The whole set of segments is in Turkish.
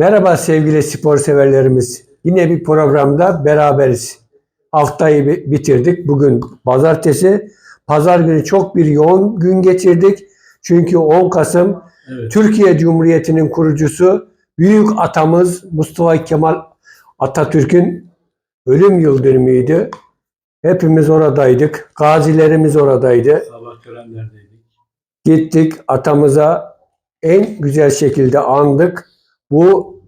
Merhaba sevgili spor severlerimiz. Yine bir programda beraberiz. Haftayı bi- bitirdik. Bugün pazartesi. Pazar günü çok bir yoğun gün geçirdik. Çünkü 10 Kasım Evet. Türkiye Cumhuriyeti'nin kurucusu büyük atamız Mustafa Kemal Atatürk'ün ölüm yıl dönümüydü. Hepimiz oradaydık. Gazilerimiz oradaydı. Sabah törenlerdeydik. Gittik atamıza en güzel şekilde andık. Bu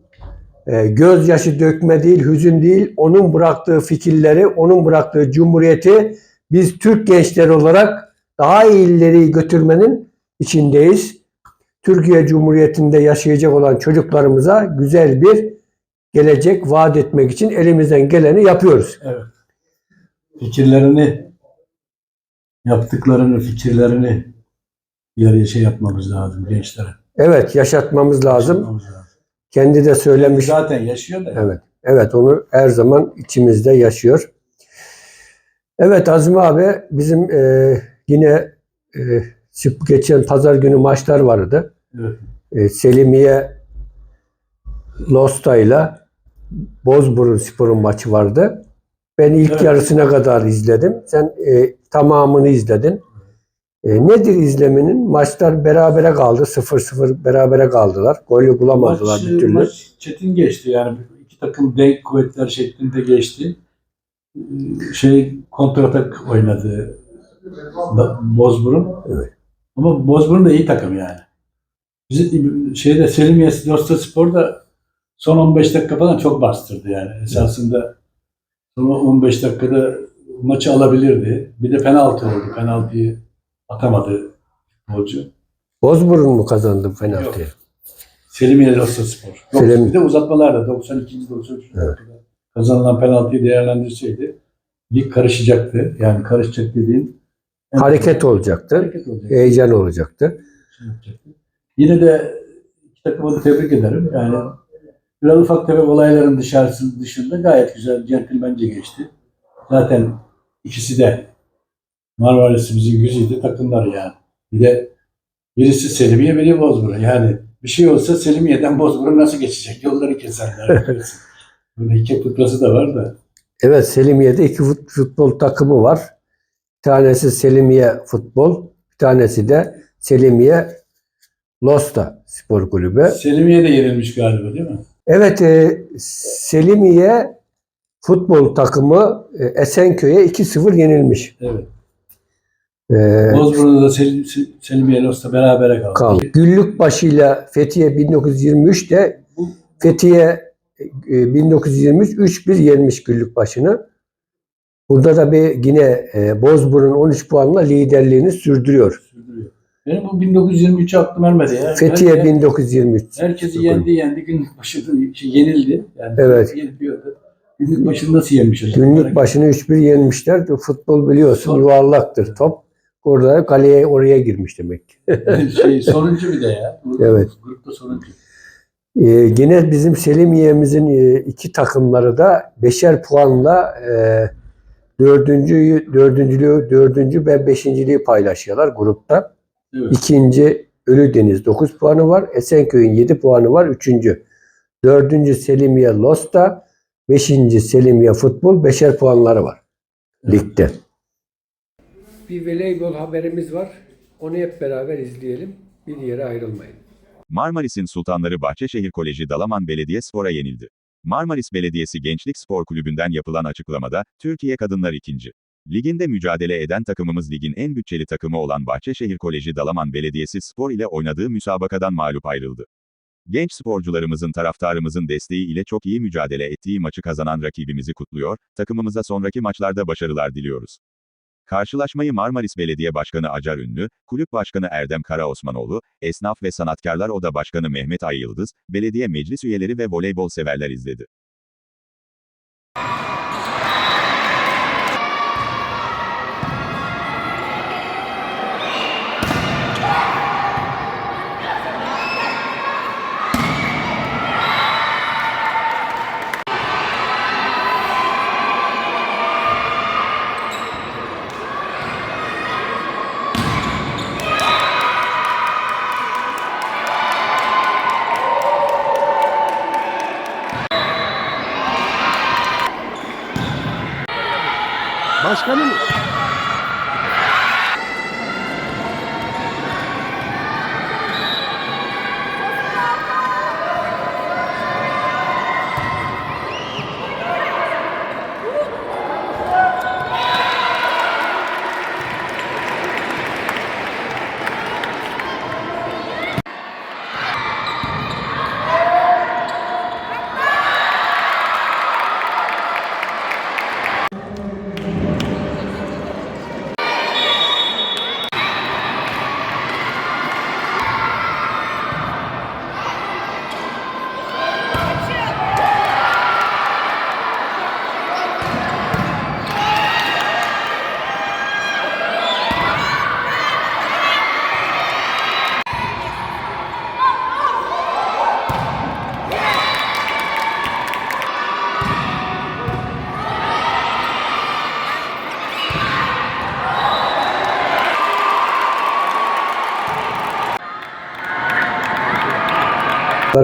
e, gözyaşı dökme değil, hüzün değil, onun bıraktığı fikirleri, onun bıraktığı cumhuriyeti biz Türk gençleri olarak daha iyi ileri götürmenin içindeyiz. Türkiye Cumhuriyeti'nde yaşayacak olan çocuklarımıza güzel bir gelecek vaat etmek için elimizden geleni yapıyoruz. Evet. Fikirlerini, yaptıklarını, fikirlerini ileriye şey yapmamız lazım gençlere. Evet, yaşatmamız lazım. Yapmamız lazım. Kendi de söylemiş. Zaten yaşıyor da. Evet. Evet onu her zaman içimizde yaşıyor. Evet Azmi abi bizim e, yine e, geçen pazar günü maçlar vardı. Evet. E, Selimiye Losta ile Bozburun Spor'un maçı vardı. Ben ilk Evet. yarısına kadar izledim. Sen e, tamamını izledin. E, nedir izlemenin? Maçlar berabere kaldı. 0-0 berabere kaldılar. Golü bulamadılar Maç, bir türlü. maç çetin geçti yani. iki takım denk kuvvetler şeklinde geçti. Ee, Şey kontratak oynadı Bozburun. Evet. Ama Bozburun da iyi takım yani. Bizim şeyde Selimiye Dosta Spor da son 15 dakika falan çok bastırdı yani. Esasında son 15 dakikada maçı alabilirdi. Bir de penaltı oldu. Penaltıyı atamadı futbolcu. Bozburun mu kazandı penaltıyı? Selimiye Dosta Spor. Yok, Selim- Bir de uzatmalarda 92. 93. Evet. dakikada kazanılan penaltıyı değerlendirseydi lig karışacaktı. Yani karışacak dediğim Hareket olacaktı. hareket olacak. Heyecan olacaktı. şey. Yine de iki takımı da tebrik ederim. Yani biraz ufak tefek olayların dışarısı dışında gayet güzel, centilmence geçti. Zaten ikisi de Marmaris'imizin güzide takımları yani. Bir de birisi Selimiye, biri Bozburun. Yani bir şey olsa Selimiye'den Bozburun nasıl geçecek? Yolları keserler. Böyle iki fıkrası da var da. Evet Selimiye'de iki fut- futbol takımı var. Bir tanesi Selimiye Futbol, bir tanesi de Selimiye Losta Spor Kulübü. Selimiye de yenilmiş galiba değil mi? Evet e, Selimiye futbol takımı e, Esenköy'e 2-0 yenilmiş. Evet. E, Bozburun'da da Sel Selimiye Los'ta berabere kaldı. kaldı. Güllükbaşı ile Fethiye 1923'te Bu Fethiye e, 1923 3-1 yenmiş Güllükbaşı'nı. Burada da bir yine e, Bozburun 13 puanla liderliğini sürdürüyor. sürdürüyor. Benim bu 1923'ü aklım ermedi ya. Fethiye Her- 1923. Herkesi yendi yendi günlük başında şey, yenildi. Yani Evet. yeniliyordu. Günlük başında nasıl yenmiş acaba? Günlük başını 3-1 yenmişler. Futbol biliyorsun Son- yuvarlaktır top. Orada kaleye oraya girmiş demek. şey, sonuncu bir de ya. Grupta, Evet. Grupta sonuncu. Ee, yine bizim Selimiye'mizin e, iki takımları da beşer puanla e, dördüncü, dördüncülüğü, dördüncü ve beşinciliği paylaşıyorlar grupta. Evet. İkinci Ölüdeniz 9 puanı var. Esenköy'ün 7 puanı var. Üçüncü. Dördüncü Selimiye Losta. Beşinci Selimiye Futbol. Beşer puanları var. Evet. Bir voleybol haberimiz var. Onu hep beraber izleyelim. Bir yere ayrılmayın. Marmaris'in Sultanları Bahçeşehir Koleji Dalaman Belediyespor'a yenildi. Marmaris Belediyesi Gençlik Spor Kulübü'nden yapılan açıklamada, Türkiye Kadınlar 2. Liginde mücadele eden takımımız ligin en bütçeli takımı olan Bahçeşehir Koleji Dalaman Belediyesi Spor ile oynadığı müsabakadan mağlup ayrıldı. Genç sporcularımızın taraftarımızın desteği ile çok iyi mücadele ettiği maçı kazanan rakibimizi kutluyor, takımımıza sonraki maçlarda başarılar diliyoruz. Karşılaşmayı Marmaris Belediye Başkanı Acar Ünlü, Kulüp Başkanı Erdem Karaosmanoğlu, Esnaf ve Sanatkarlar Oda Başkanı Mehmet Ay Yıldız, belediye meclis üyeleri ve voleybol severler izledi. Başkanım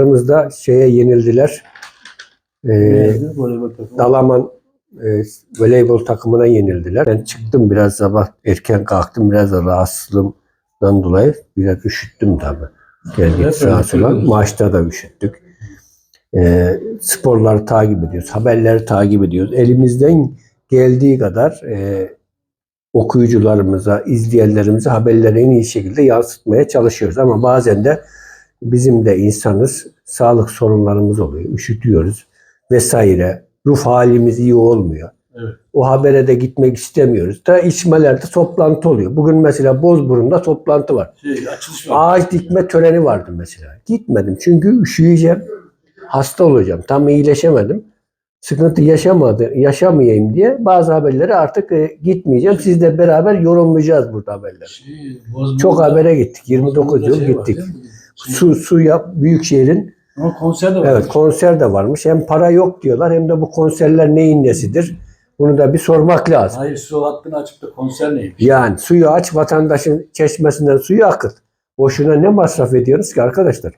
Larımızda şeye yenildiler. Ee. Dalaman e, voleybol takımına yenildiler. Ben çıktım biraz sabah erken kalktım biraz da rahatsızlığımdan dolayı biraz üşüttüm tabii. Geldik sağa sola. Maçta da üşüttük. Ee, sporları takip ediyoruz. Haberleri takip ediyoruz. Elimizden geldiği kadar e, okuyucularımıza, izleyenlerimize haberleri en iyi şekilde yansıtmaya çalışıyoruz. Ama bazen de bizim de insanız. Sağlık sorunlarımız oluyor. Üşütüyoruz vesaire. Ruh halimiz iyi olmuyor. Evet. O habere de gitmek istemiyoruz. Da içmelerde toplantı oluyor. Bugün mesela Bozburun'da toplantı var. Şey, açılış var. Ağaç dikme töreni vardı mesela. Gitmedim çünkü üşüyeceğim. Hasta olacağım. Tam iyileşemedim. Sıkıntı yaşamadı, yaşamayayım diye bazı haberleri artık e, gitmeyeceğim. Sizle beraber yorumlayacağız burada haberleri. Şey, Bozburun'da- Çok habere gittik. 29 Bozburun'da yıl şey var, gittik. mi? Şey- Su, suya Büyükşehir'in Ama konser de var. Evet konser de varmış. Hem para yok diyorlar hem de bu konserler neyin nesidir? Bunu da bir sormak lazım. Hayır su hattını açıp da konser neymiş? Yani suyu aç vatandaşın çeşmesinden suyu akıt. Boşuna ne masraf ediyoruz ki arkadaşlar?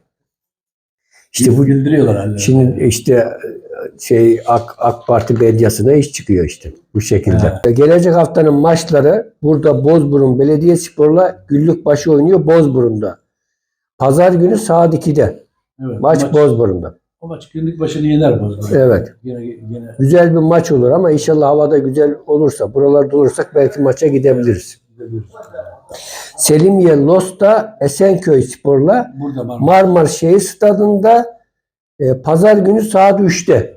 İşte bu güldürüyorlar halleri. şimdi işte şey AK, AK Parti medyasına iş çıkıyor işte bu şekilde. Gelecek haftanın maçları burada Bozburun Belediyespor'la Güllükbaşı oynuyor Bozburun'da. Pazar günü saat 2'de. Evet, Maç, maç, Bozburun'da. o maç günlük başını yener Bozburun. Evet. Yine, yine Güzel bir maç olur ama inşallah havada güzel olursa, buralarda olursak belki maça gidebiliriz. Selimiye Los'ta Esenköy Spor'la. Marmara Şehir Stadı'nda e, pazar günü saat 3'te,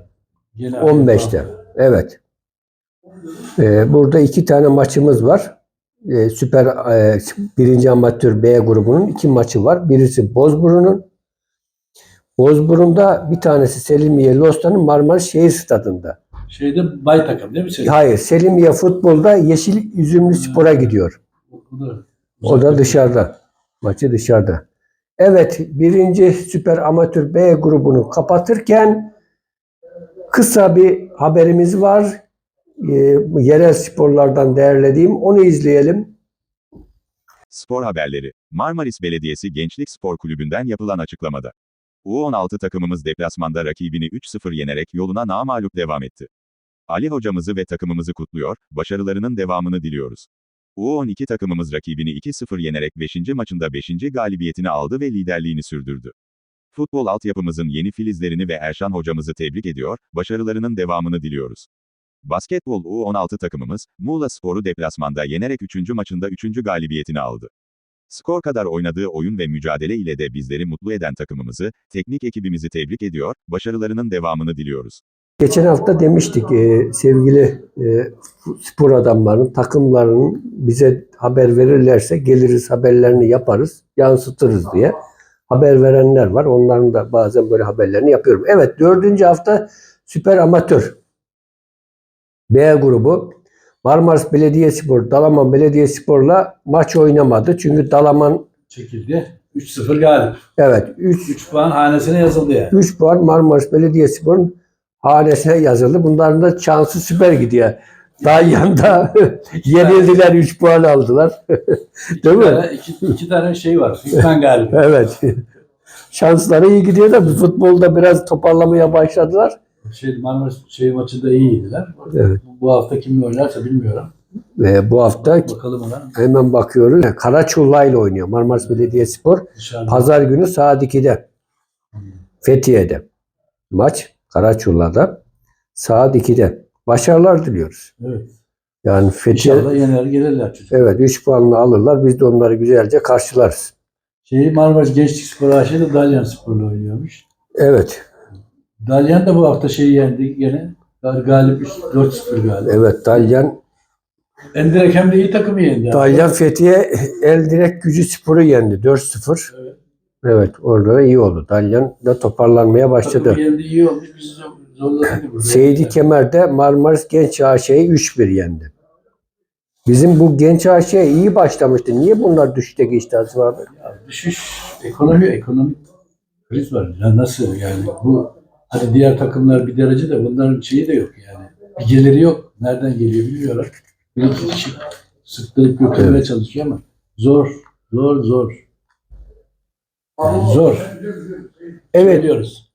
Yine 15'te. Evet. E, burada iki tane maçımız var. E, Süper e, birinci amatör B grubunun iki maçı var. Birisi Bozburun'un. Bozburun'da bir tanesi Selimiye Los'tanın Marmara Şehir Stadı'nda. Şeyde bay takım değil mi? Şey? Hayır, Selimiye futbolda Yeşil Üzümlü Spor'a gidiyor. O da, O da dışarıda. Maçı dışarıda. Evet, birinci süper amatör B grubunu kapatırken kısa bir haberimiz var. Ee, yerel sporlardan değerlediğim. Onu izleyelim. Spor haberleri. Marmaris Belediyesi Gençlik Spor Kulübü'nden yapılan açıklamada. U16 takımımız deplasmanda rakibini 3-0 yenerek yoluna namağlup devam etti. Ali hocamızı ve takımımızı kutluyor, başarılarının devamını diliyoruz. U12 takımımız rakibini 2-0 yenerek 5. maçında 5. galibiyetini aldı ve liderliğini sürdürdü. Futbol altyapımızın yeni filizlerini ve Erşan hocamızı tebrik ediyor, başarılarının devamını diliyoruz. Basketbol U16 takımımız, Muğla Spor'u deplasmanda yenerek 3. maçında 3. galibiyetini aldı. Skor kadar oynadığı oyun ve mücadele ile de bizleri mutlu eden takımımızı, teknik ekibimizi tebrik ediyor, başarılarının devamını diliyoruz. Geçen hafta demiştik e, sevgili e, spor adamlarının, takımlarının bize haber verirlerse geliriz haberlerini yaparız, yansıtırız diye haber verenler var. Onların da bazen böyle haberlerini yapıyorum. Evet dördüncü hafta süper amatör B grubu Marmaris Belediyespor, Dalaman Belediyespor'la maç oynamadı. Çünkü Dalaman çekildi. 3-0 galip. evet 3 3 puan hanesine yazıldı yani. 3 puan Marmaris Belediyespor'un hanesine yazıldı. Bunların da şansı süper gidiyor. Dalyan'da yenildiler 3 puan aldılar. Değil mi? tane, iki, iki tane şey var. Hükmen galip. Evet. Şansları iyi gidiyor da futbolda biraz toparlamaya başladılar. Şey, Marmaris şey maçında iyiydiler. Evet. Bu hafta kimle oynarsa bilmiyorum. Ve bu hafta Bakalım ona. hemen bakıyoruz. Karaçulla ile oynuyor Marmaris Belediyespor. Dışarıda. Pazar günü saat 2'de. Fethiye'de. Maç Karaçulla'da saat 2'de. Başarılar diliyoruz. Evet. Yani Fethiye İnşallah yener gelirler çocuk. evet 3 puanla alırlar. Biz de onları güzelce karşılarız. Şeyi Marmaris Gençlik Spor AŞ'de Dalyan Spor'la oynuyormuş. Evet. Dalyan da bu hafta şeyi yendi gene. Gal- Galip üst- 4-0 galip. Evet Dalyan Endirek hem de iyi takımı yendi. Dalyan Fethiye el direkt gücü sporu yendi 4-0. Evet. Evet orada iyi oldu. Dalyan da toparlanmaya başladı. Takımı yendi iyi olmuş. Bizi zor- zorladı. burada. Seydi Kemer'de Marmaris Genç AŞ'yi 3-1 yendi. Bizim bu Genç AŞ iyi başlamıştı. Niye bunlar düşüşte geçti Aziz abi? Ya düşüş, ekonomi, ekonomik kriz var. Ya nasıl yani bu hani diğer takımlar bir derece de bunların şeyi de yok yani. Bir geliri yok. Nereden geliyor bilmiyorlar. Bir iki kişi sıktırıp götürmeye Evet. çalışıyor ama zor, zor, zor. Yani zor. Evet Biliyoruz.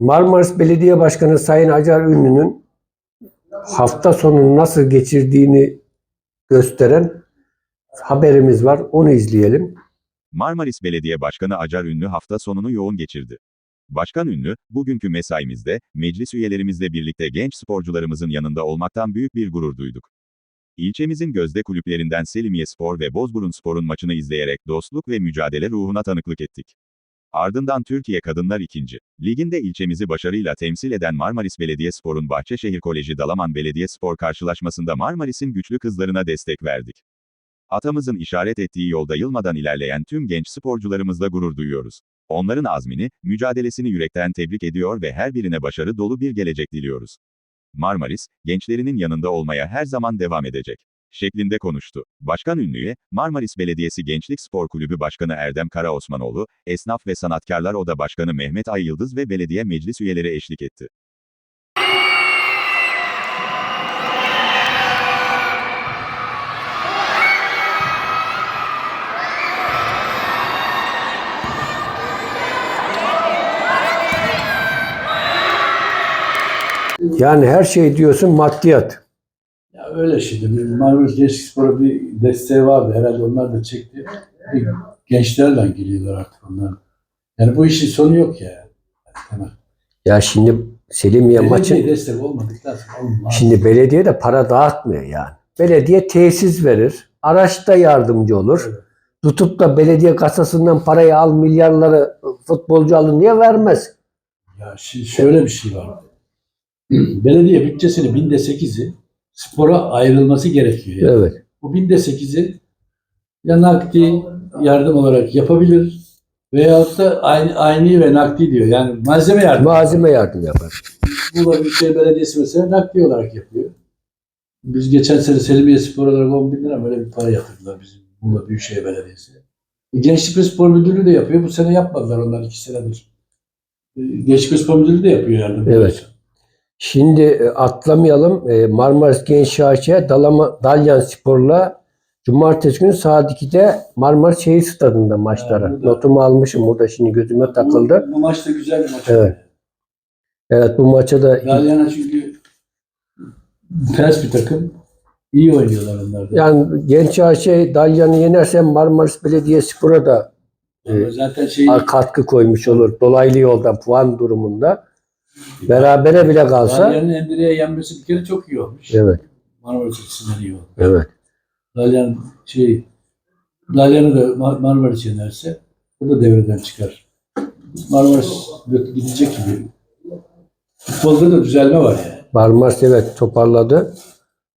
Marmaris Belediye Başkanı Sayın Acar Ünlü'nün hafta sonunu nasıl geçirdiğini gösteren haberimiz var. Onu izleyelim. Marmaris Belediye Başkanı Acar Ünlü hafta sonunu yoğun geçirdi. Başkan Ünlü, bugünkü mesaimizde, meclis üyelerimizle birlikte genç sporcularımızın yanında olmaktan büyük bir gurur duyduk. İlçemizin gözde kulüplerinden Selimiye Spor ve Bozburun Spor'un maçını izleyerek dostluk ve mücadele ruhuna tanıklık ettik. Ardından Türkiye Kadınlar 2. Liginde ilçemizi başarıyla temsil eden Marmaris Belediyespor'un Bahçeşehir Koleji Dalaman Belediyespor karşılaşmasında Marmaris'in güçlü kızlarına destek verdik. Atamızın işaret ettiği yolda yılmadan ilerleyen tüm genç sporcularımızla gurur duyuyoruz. Onların azmini, mücadelesini yürekten tebrik ediyor ve her birine başarı dolu bir gelecek diliyoruz. Marmaris, gençlerinin yanında olmaya her zaman devam edecek. şeklinde konuştu. Başkan Ünlü'ye, Marmaris Belediyesi Gençlik Spor Kulübü Başkanı Erdem Kara Osmanoğlu, Esnaf ve Sanatkarlar Oda Başkanı Mehmet Ay Yıldız ve belediye meclis üyeleri eşlik etti. Yani her şey diyorsun maddiyat. Ya öyle şimdi. Bir Marmaris Gençlik Spor'a bir desteği vardı. Herhalde onlar da çekti. Bir gençlerle geliyorlar artık onlar. Yani bu işin sonu yok ya. Tamam. Ya şimdi Selimiye maçın Belediye destek olmadıktan sonra olmaz. Şimdi belediye de para dağıtmıyor yani. Belediye tesis verir. Araçta yardımcı olur. Evet. Tutup da belediye kasasından parayı al milyarları futbolcu alın diye vermez. Ya şimdi şöyle bir şey var. Belediye bütçesinin binde sekizi spora ayrılması gerekiyor. Yani. Evet. Bu binde sekizi ya nakdi yardım olarak yapabilir veyahut da aynı, aynı ve nakdi diyor. Yani malzeme yardım. Malzeme yardım yapar. Muğla Büyükşehir Belediyesi mesela nakdi olarak yapıyor. Biz geçen sene Selimiye Spor olarak 10 bin lira böyle bir para yatırdılar bizim Muğla Büyükşehir Belediyesi. E, Gençlik ve Spor Müdürlüğü de yapıyor. Bu sene yapmadılar onlar iki senedir. E, Gençlik ve Spor Müdürlüğü de yapıyor yardım. Evet. Şimdi e, atlamayalım. E, Marmaris Genç Şahçe Dalama, Dalyan Spor'la Cumartesi günü saat 2'de Marmaris Şehir Stadı'nda maçları. Burada. Notumu almışım burada şimdi gözüme takıldı. Bu, bu maç da güzel bir maç. Evet. Evet bu maça da Galyana çünkü ters bir takım. İyi oynuyorlar onlar da. yani Genç Şahçe Dalyan'ı yenerse Marmaris Belediyespor'a da Ama zaten şey katkı koymuş olur. Dolaylı yoldan puan durumunda. Berabere bile kalsa. Galya'nın Endire'ye yenmesi bir kere çok iyi olmuş. Evet. Marmaris açısından iyi oldu. Evet. Dalyan şey Dalyan'ı da Mar- Marmaris yenerse o da devreden çıkar. Marmaris gidecek gibi. Futbolda da düzelme var yani. Marmaris evet toparladı.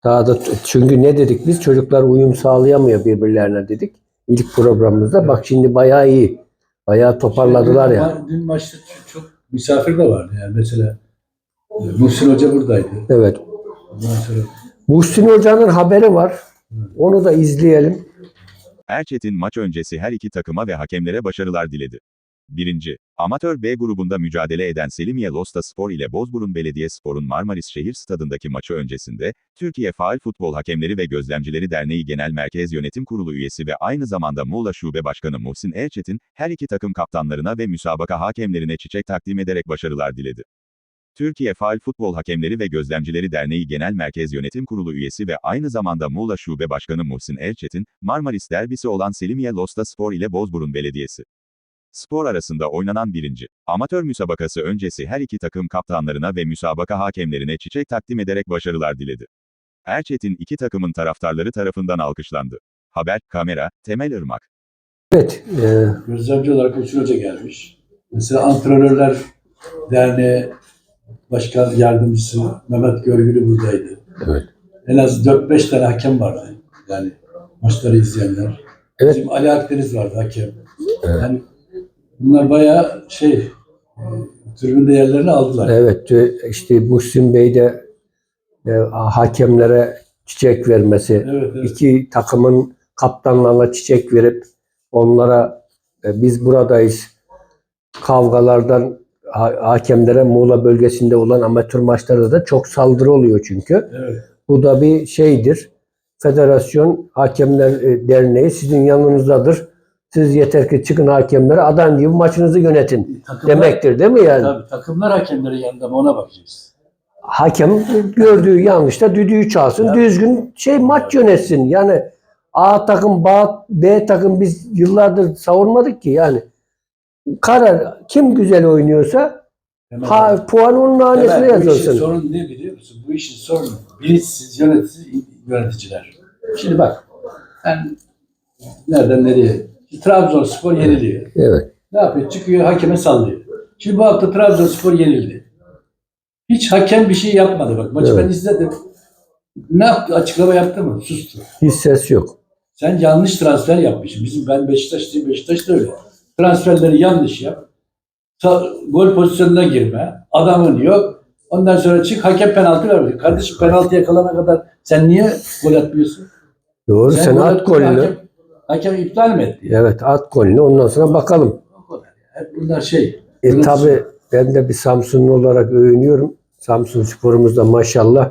Daha da çünkü ne dedik biz çocuklar uyum sağlayamıyor birbirlerine dedik. İlk programımızda bak şimdi bayağı iyi. Bayağı toparladılar ya. Dün maçta çok misafir de vardı yani mesela. e, Muhsin Hoca buradaydı. Evet. Ondan sonra Muhsin Hoca'nın haberi var. Onu da izleyelim. Erçetin maç öncesi her iki takıma ve hakemlere başarılar diledi. 1. Amatör B grubunda mücadele eden Selimiye Losta Spor ile Bozburun Belediyespor'un Marmaris Şehir Stadı'ndaki maçı öncesinde, Türkiye Faal Futbol Hakemleri ve Gözlemcileri Derneği Genel Merkez Yönetim Kurulu üyesi ve aynı zamanda Muğla Şube Başkanı Muhsin Erçetin, her iki takım kaptanlarına ve müsabaka hakemlerine çiçek takdim ederek başarılar diledi. Türkiye Faal Futbol Hakemleri ve Gözlemcileri Derneği Genel Merkez Yönetim Kurulu üyesi ve aynı zamanda Muğla Şube Başkanı Muhsin Erçetin, Marmaris derbisi olan Selimiye Losta Spor ile Bozburun Belediyesi. Spor arasında oynanan birinci, amatör müsabakası öncesi her iki takım kaptanlarına ve müsabaka hakemlerine çiçek takdim ederek başarılar diledi. Erçetin iki takımın taraftarları tarafından alkışlandı. Haber, kamera, Temel Irmak. Evet, e, Gözlemci olarak üç hoca gelmiş. Mesela Antrenörler Derneği Başkan Yardımcısı Mehmet Görgülü buradaydı. Evet. En az 4-5 tane hakem vardı. Yani maçları izleyenler. Evet. Bizim Ali Akdeniz vardı hakem. Evet. Yani bunlar bayağı şey e, tribünde yerlerini aldılar. evet işte Muhsin Bey de e, hakemlere çiçek vermesi, Evet, evet. iki takımın kaptanlarına çiçek verip onlara e, biz buradayız kavgalardan ha- hakemlere Muğla bölgesinde olan amatör maçlarda da çok saldırı oluyor çünkü. evet. Bu da bir şeydir. Federasyon Hakemler e, Derneği sizin yanınızdadır. Siz yeter ki çıkın hakemlere adam gibi maçınızı yönetin Takımlar, demektir değil mi yani? Tabii, takımlar hakemlerin yanında mı ona bakacağız. Hakem gördüğü yanlışta düdüğü çalsın, Ya. düzgün şey maç yönetsin. Yani A takım, B, B takım biz yıllardır savunmadık ki yani. Karar kim güzel oynuyorsa Hemen ha, puan onun hanesine Evet, bu işin yazılsın. sorunu ne biliyor musun? Bu işin sorunu bilinçsiz yönetici, yöneticiler. Şimdi bak ben nereden nereye? Trabzonspor yeniliyor. Evet. Ne yapıyor? Çıkıyor hakeme sallıyor. Şimdi bu hafta Trabzonspor yenildi. Hiç hakem bir şey yapmadı. Bak maçı Evet. ben izledim. Ne yaptı? Açıklama yaptı mı? Sustu. Hiç ses yok. Sen yanlış transfer yapmışsın. Bizim ben Beşiktaşlıyım. Beşiktaş da öyle. Transferleri yanlış yap. Sa- gol pozisyonuna girme. Adamın yok. Ondan sonra çık hakem penaltı vermedi. Kardeşim penaltı yakalana kadar sen niye gol atmıyorsun? Doğru sen, gol at attın, golünü. Hakem, hakem iptal mi etti? Evet at golünü ondan sonra bakalım. O kadar ya. Hep bunlar şey. E tabi ben de bir Samsunlu olarak övünüyorum. Samsun sporumuz da maşallah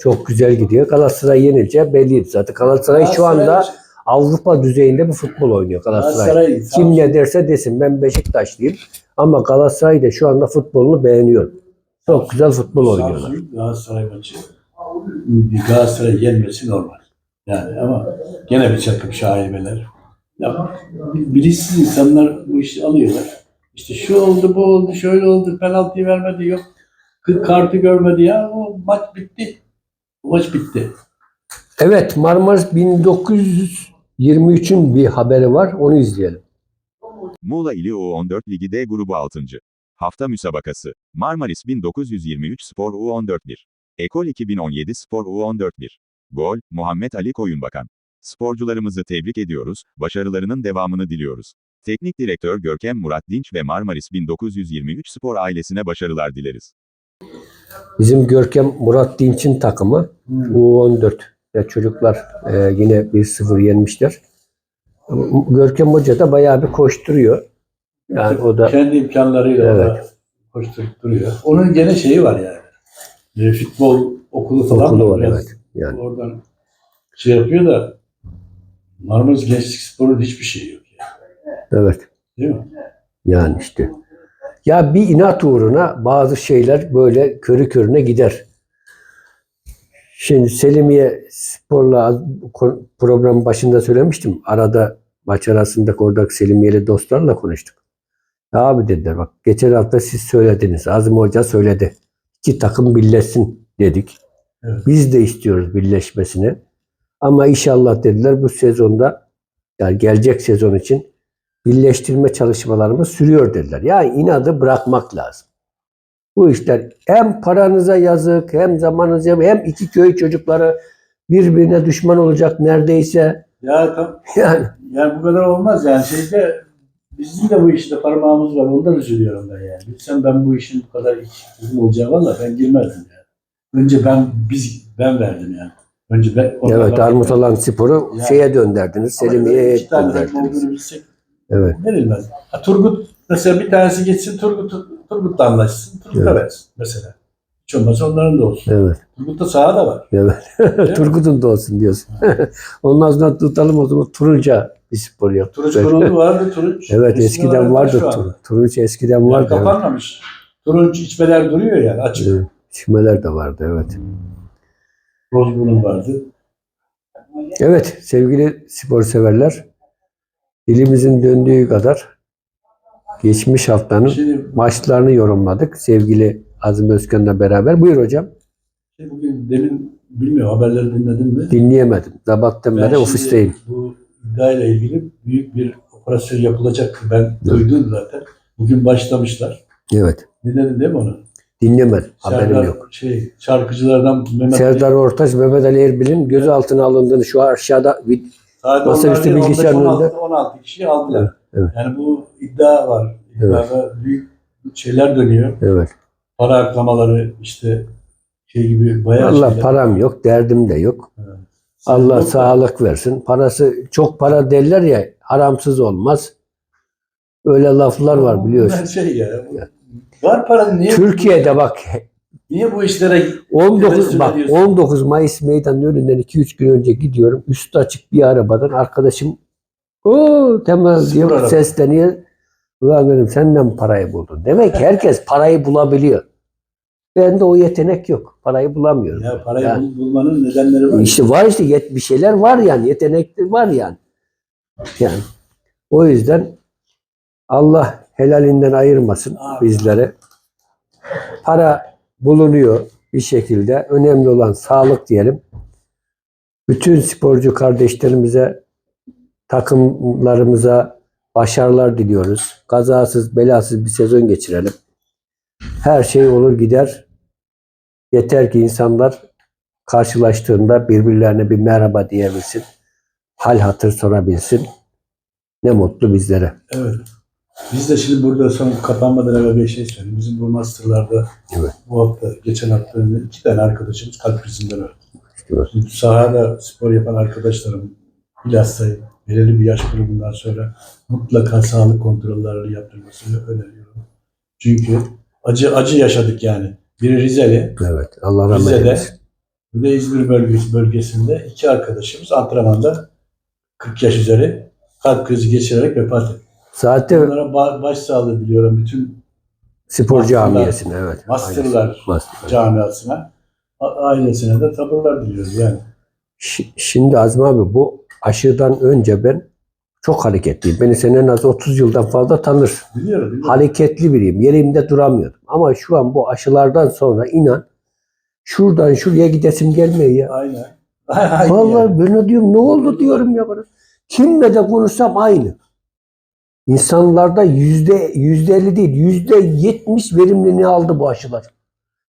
çok güzel gidiyor. Galatasaray yenileceği belliydi zaten. Galatasaray şu anda Galatasaray- Avrupa düzeyinde bir futbol oynuyor Galatasaray. Galatasaray, Kim ne derse desin ben Beşiktaşlıyım. Ama Galatasaray da şu anda futbolunu beğeniyor. Çok güzel futbol oynuyorlar. Samsun Galatasaray maçı. Galatasaray yenmesi normal. Yani ama gene bir takım şaibeler. Ya, bilinçsiz insanlar bu işi alıyorlar. İşte şu oldu, bu oldu, şöyle oldu, penaltıyı vermedi, yok. Kırk kartı görmedi ya. O maç bitti. O maç bitti. Evet Marmaris 1923'ün bir haberi var. Onu izleyelim. Muğla İli U14 Ligi D grubu 6. Hafta müsabakası. Marmaris 1923 Spor U14 1. Ekol 2017 Spor U14 1. Gol, Muhammed Ali Koyunbakan. Sporcularımızı tebrik ediyoruz, başarılarının devamını diliyoruz. Teknik Direktör Görkem Murat Dinç ve Marmaris 1923 Spor ailesine başarılar dileriz. Bizim Görkem Murat Dinç'in takımı U14 ya çocuklar e, yine 1-0 yenmişler. Ama Görkem Hoca da bayağı bir koşturuyor. Yani o da Kendi imkanlarıyla Evet. koşturup duruyor. Onun gene şeyi var yani. E, futbol okulu falan okulu var evet. Yani Oradan şey yapıyor da Marmaris Gençlik Spor'un hiçbir şeyi yok. Yani. evet. Değil mi? Yani işte. Ya bir inat uğruna bazı şeyler böyle körü körüne gider. Şimdi Selimiye Spor'la programın başında söylemiştim. Arada maç arasında oradaki Selimiyeli dostlarla konuştuk. Ya abi dediler bak geçen hafta siz söylediniz. Azim Hoca söyledi. İki takım birleşsin dedik. Evet. Biz de istiyoruz birleşmesini. Ama inşallah dediler bu sezonda yani gelecek sezon için birleştirme çalışmalarımız sürüyor dediler. Yani inadı bırakmak lazım. Bu işler hem paranıza yazık hem zamanınıza yazık, hem iki köy çocukları birbirine düşman olacak neredeyse. Ya tam, Yani yani bu kadar olmaz yani şeyde bizim de bu işte parmağımız var ondan üzülüyorum ben yani. Bilsem ben bu işin bu kadar bizim olacağı valla ben girmezdim yani. Önce ben biz ben verdim yani. Önce ben evet Armut olan sporu Ya. şeye dönderdiniz. Selimiye'ye iki tane takım dönderdiniz. olduğunu bilsek Evet. verilmez. Ha, Turgut mesela bir tanesi geçsin Turgut Turgut'la anlaşsın. Turgut'a Evet. versin mesela. Hiç olmazsa onların da olsun. Evet. Turgut'ta saha da var. Evet. Mi? Turgut'un da olsun diyorsun. Ondan sonra tutalım o zaman Turunca bir spor yap. Turunç kanalı vardı Turunç. Evet Eskiden eskiden var vardı. şu an. Tur- Turunç eskiden Yani vardı. kapanmamış. turuncu içmeler duruyor yani açık. Evet. İçmeler de vardı evet. Bozburun vardı. Evet sevgili spor severler. Dilimizin döndüğü kadar geçmiş haftanın Şimdi, maçlarını yorumladık sevgili Azim Özkan'la beraber. Buyur hocam. şimdi bugün demin bilmiyorum haberleri dinledin mi? Dinleyemedim. Sabahtan Ben beri şimdi ofisteyim. Bu iddiayla ilgili büyük bir operasyon yapılacak. Ben duydum zaten. Bugün başlamışlar. Evet. Dinledin değil mi onu? Dinlemedim. Haberim Serdar, yok. Şey, şarkıcılardan Mehmet Serdar Ortaç, Mehmet Ali Erbil'in gözaltına alındığını şu aşağıda Sadece Masaüstü bilgisayarın 15, önünde. 16, 16 kişi aldılar. Evet, evet. Yani bu iddia var. İddiada büyük şeyler dönüyor. evet. Para aklamaları işte şey gibi bayağı Allah şeyler. param yok, derdim de yok. Allah Yok da- sağlık versin. Parası çok para derler ya haramsız olmaz. Öyle laflar var biliyorsun. Ben şey ya. Var paranın niye? Türkiye'de bak Niye bu işlere 19 Tebessüm bak ediyorsun. 19 Mayıs meydanının önünden 2-3 gün önce gidiyorum. Üstü açık bir arabadan arkadaşım o Temel araba. sesleniyor. Ulan dedim senden parayı buldun. Demek ki herkes parayı bulabiliyor. Bende o yetenek yok. Parayı bulamıyorum. ya parayı Yani. bul- bulmanın nedenleri var. İşte var işte yet bir şeyler var yani yetenekli var yani. Yani o yüzden Allah helalinden ayırmasın Amin. bizlere. Para bulunuyor bir şekilde. Önemli olan sağlık diyelim. Bütün sporcu kardeşlerimize, takımlarımıza başarılar diliyoruz. Kazasız, belasız bir sezon geçirelim. Her şey olur gider. Yeter ki insanlar karşılaştığında birbirlerine bir merhaba diyebilsin. Hal hatır sorabilsin. Ne mutlu bizlere. Evet. Biz de şimdi burada son kapanmadan evvel bir şey söyleyeyim. Bizim bu masterlarda Evet. bu hafta, geçen hafta iki tane arkadaşımız kalp krizinden öldü. Evet. Sahada spor yapan arkadaşlarım bilhassa belirli bir yaş grubundan sonra mutlaka sağlık kontrolleri yaptırmasını öneriyorum. Çünkü acı acı yaşadık yani. Biri Rizeli, Evet. Allah rahmet Rize'de eylesin. bir de İzmir bölgesi, bölgesinde iki arkadaşımız antrenmanda 40 yaş üzeri kalp krizi geçirerek vefat etti. Zaten Bunlara ba- başsağlığı diliyorum bütün spor Masterlar. camiasına evet. masterlar. Master. camiasına, a- ailesine de sabırlar diliyoruz yani. Şi- Şimdi Azmi abi bu aşıdan önce ben çok hareketliyim. Beni sen en az 30 yıldan fazla tanır. Biliyorum, biliyorum. Hareketli biriyim. Yerimde duramıyordum. Ama şu an bu aşılardan sonra inan şuradan şuraya gidesim gelmiyor ya. Aynen. Aynen. Vallahi ben de diyorum ne oldu diyorum ya bana. Kimle de konuşsam aynı. İnsanlarda yüzde yüzde elli değil yüzde yetmiş verimliliğini aldı bu aşılar.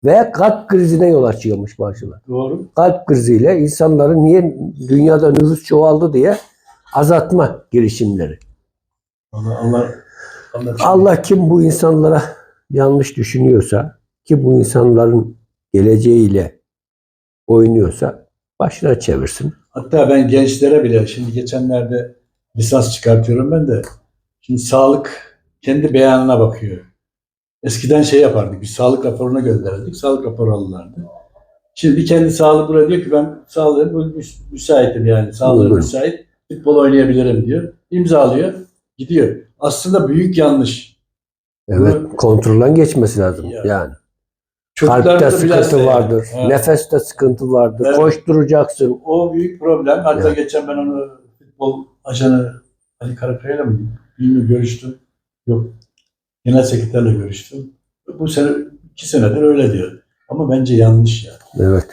Ve kalp krizine yol açıyormuş bu aşılar. Doğru. Kalp kriziyle insanları niye dünyada nüfus çoğaldı diye azaltma girişimleri. Allah Allah Allah, Allah kim bu insanlara yanlış düşünüyorsa, ki bu insanların geleceğiyle oynuyorsa başına çevirsin. Hatta ben gençlere bile şimdi geçenlerde lisans çıkartıyorum ben de. Şimdi sağlık kendi beyanına bakıyor. Eskiden şey yapardık. Bir sağlık raporuna gönderirdik. Sağlık raporu alırlardı. Şimdi kendi sağlık buraya diyor ki ben sağlığım müs- müsaitim yani. Sağlığım müsait. Futbol oynayabilirim diyor. İmzalıyor. Gidiyor. Aslında büyük yanlış. Evet, Bunu- kontrolden geçmesi lazım Ya. yani. Kalpte sıkıntı yani. vardır, Ha. nefeste sıkıntı vardır, Evet. koşturacaksın. O büyük problem. Hatta Evet. geçen ben onu futbol ajanı Ali Karakaya'yla mı bilmiyorum görüştüm. Yok. Genel sekreterle görüştüm. Bu sene iki senedir öyle diyor. Ama bence yanlış ya. Evet.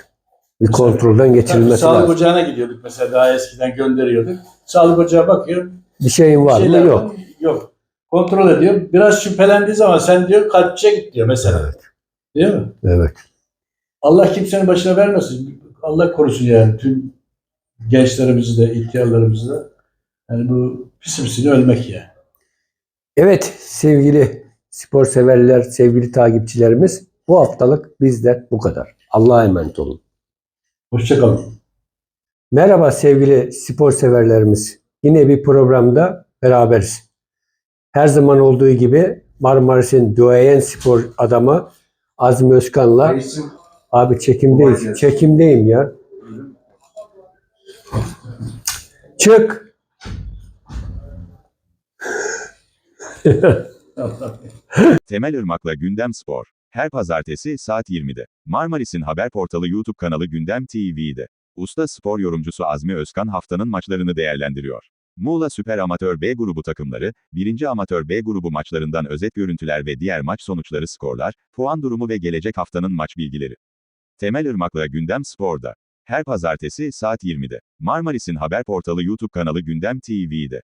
Bir Mesela- kontrolden geçirilmesi sağlık lazım. ocağına gidiyorduk mesela daha eskiden gönderiyorduk. Sağlık ocağı bakıyor. Bir şeyin var mı? Yok. Yok. Kontrol ediyor. Biraz şüphelendiği zaman sen diyor kalpçiye git diyor mesela. Evet. Değil mi? Evet. Allah kimsenin başına vermesin. Allah korusun yani tüm gençlerimizi de, ihtiyarlarımızı da. Yani bu pis pisine ölmek ya. Evet sevgili spor severler, sevgili takipçilerimiz bu haftalık bizden bu kadar. Allah'a emanet olun. Hoşçakalın. Merhaba sevgili spor severlerimiz. Yine bir programda beraberiz. Her zaman olduğu gibi Marmaris'in duayen spor adamı Azmi Özkan'la abi çekimdeyiz. Çekimdeyim ya. Çık. Temel Irmak'la Gündem Spor. Her pazartesi saat 20'de. Marmaris'in haber portalı YouTube kanalı Gündem TV'de. Usta spor yorumcusu Azmi Özkan haftanın maçlarını değerlendiriyor. Muğla Süper Amatör B grubu takımları, 1. Amatör B grubu maçlarından özet görüntüler ve diğer maç sonuçları skorlar, puan durumu ve gelecek haftanın maç bilgileri. Temel Irmak'la Gündem Spor'da. Her pazartesi saat 20'de. Marmaris'in haber portalı YouTube kanalı Gündem TV'de.